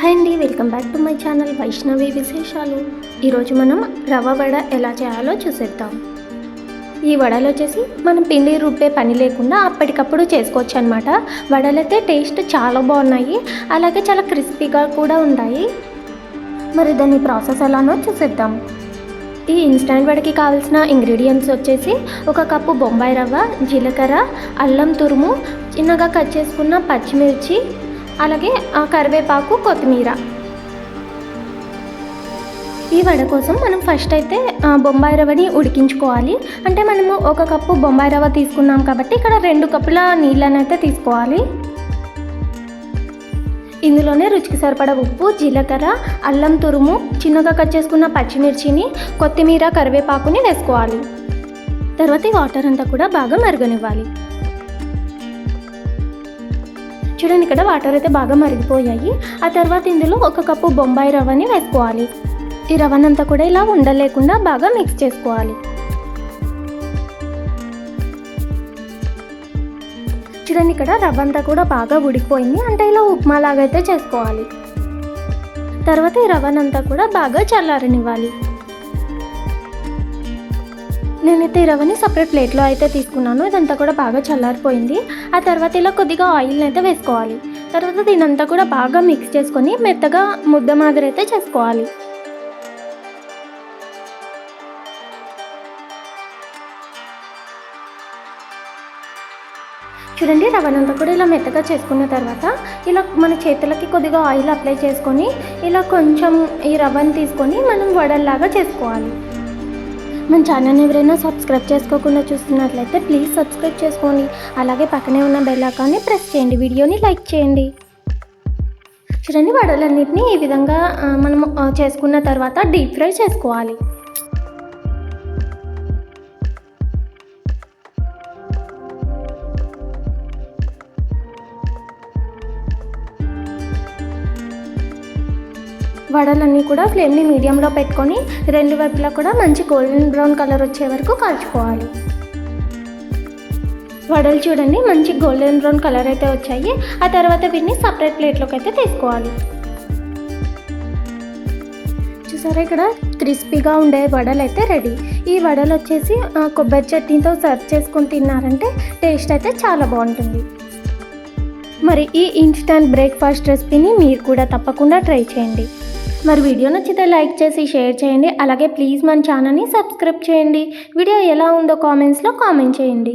Hi అండి welcome back to my channel Vaishnavi విశేషాలు. ఈరోజు మనం రవ్వ వడ ఎలా చేయాలో చూసేద్దాం. ఈ వడలు వచ్చేసి మనం పిండి రుబ్బే పని లేకుండా అప్పటికప్పుడు చేసుకోవచ్చు అనమాట వడలైతే టేస్ట్ చాలా బాగున్నాయి అలాగే చాలా క్రిస్పీగా కూడా ఉంటాయి. మరి దాని ప్రాసెస్ ఎలానో చూసేద్దాం. ఈ ఇన్స్టంట్ వడకి కావాల్సిన ఇంగ్రీడియంట్స్ వచ్చేసి ఒక కప్పు బొంబాయి రవ్వ జీలకర్ర అల్లం తురుము చిన్నగా కట్ చేసుకున్న పచ్చిమిర్చి అలాగే ఆ కరివేపాకు కొత్తిమీర. ఈ వడ కోసం మనం ఫస్ట్ అయితే బొంబాయి రవ్వని ఉడికించుకోవాలి. అంటే మనము ఒక కప్పు బొంబాయి రవ్వ తీసుకున్నాం కాబట్టి ఇక్కడ రెండు కప్పుల నీళ్ళని అయితే తీసుకోవాలి. ఇందులోనే రుచికి సరిపడ ఉప్పు జీలకర్ర అల్లం తురుము చిన్నగా కట్ చేసుకున్న పచ్చిమిర్చిని కొత్తిమీర కరివేపాకుని వేసుకోవాలి. తర్వాత ఈ వాటర్ అంతా కూడా బాగా మరగనివ్వాలి. చూడండి ఇక్కడ వాటర్ అయితే బాగా మరిగిపోయాయి. ఆ తర్వాత ఇందులో ఒక కప్పు బొంబాయి రవ్వని వేసుకోవాలి. ఈ రవ్వనంతా కూడా ఇలా ఉండలేకుండా బాగా మిక్స్ చేసుకోవాలి. చూడండి ఇక్కడ రవ్వ అంతా కూడా బాగా ఉడికిపోయింది. అంటే ఇలా ఉప్మా లాగా అయితే చేసుకోవాలి. తర్వాత ఈ రవ్వనంతా కూడా బాగా చల్లారనివ్వాలి. నేనైతే ఈ రవ్వని సపరేట్ ప్లేట్లో అయితే తీసుకున్నాను. ఇదంతా కూడా బాగా చల్లారిపోయింది. ఆ తర్వాత ఇలా కొద్దిగా ఆయిల్ని అయితే వేసుకోవాలి. తర్వాత దీనంతా కూడా బాగా మిక్స్ చేసుకొని మెత్తగా ముద్ద మాదిరి అయితే చేసుకోవాలి. చూడండి రవ్వనంతా కూడా ఇలా మెత్తగా చేసుకున్న తర్వాత ఇలా మన చేతులకి కొద్దిగా ఆయిల్ అప్లై చేసుకొని ఇలా కొంచెం ఈ రవ్వని తీసుకొని మనం వడల్లాగా చేసుకోవాలి. మన ఛానల్ని ఎవరైనా సబ్స్క్రైబ్ చేసుకోకుండా చూస్తున్నట్లయితే ప్లీజ్ సబ్స్క్రైబ్ చేసుకోండి. అలాగే పక్కనే ఉన్న బెల్ ఐకాన్ని ప్రెస్ చేయండి. వీడియోని లైక్ చేయండి. చూడండి వడలన్నింటినీ ఈ విధంగా మనం చేసుకున్న తర్వాత డీప్ ఫ్రై చేసుకోవాలి. వడలన్నీ కూడా ఫ్లేమ్ని మీడియంలో పెట్టుకొని రెండు వైపులా కూడా మంచి గోల్డెన్ బ్రౌన్ కలర్ వచ్చే వరకు కాల్చుకోవాలి. వడలు చూడండి మంచి గోల్డెన్ బ్రౌన్ కలర్ అయితే వచ్చాయి. ఆ తర్వాత వీటిని సపరేట్ ప్లేట్లోకి అయితే తీసుకోవాలి. చూసారా ఇక్కడ క్రిస్పీగా ఉండే వడలు అయితే రెడీ. ఈ వడలు వచ్చేసి కొబ్బరి చట్నీతో సర్వ్ చేసుకొని తిన్నారంటే టేస్ట్ అయితే చాలా బాగుంటుంది. మరి ఈ ఇన్స్టంట్ బ్రేక్ఫాస్ట్ రెసిపీని మీరు కూడా తప్పకుండా ట్రై చేయండి. మరి వీడియో నచ్చితే లైక్ చేసి షేర్ చేయండి. అలాగే ప్లీజ్ మన ఛానల్ని సబ్స్క్రైబ్ చేయండి. వీడియో ఎలా ఉందో కామెంట్స్లో కామెంట్ చేయండి.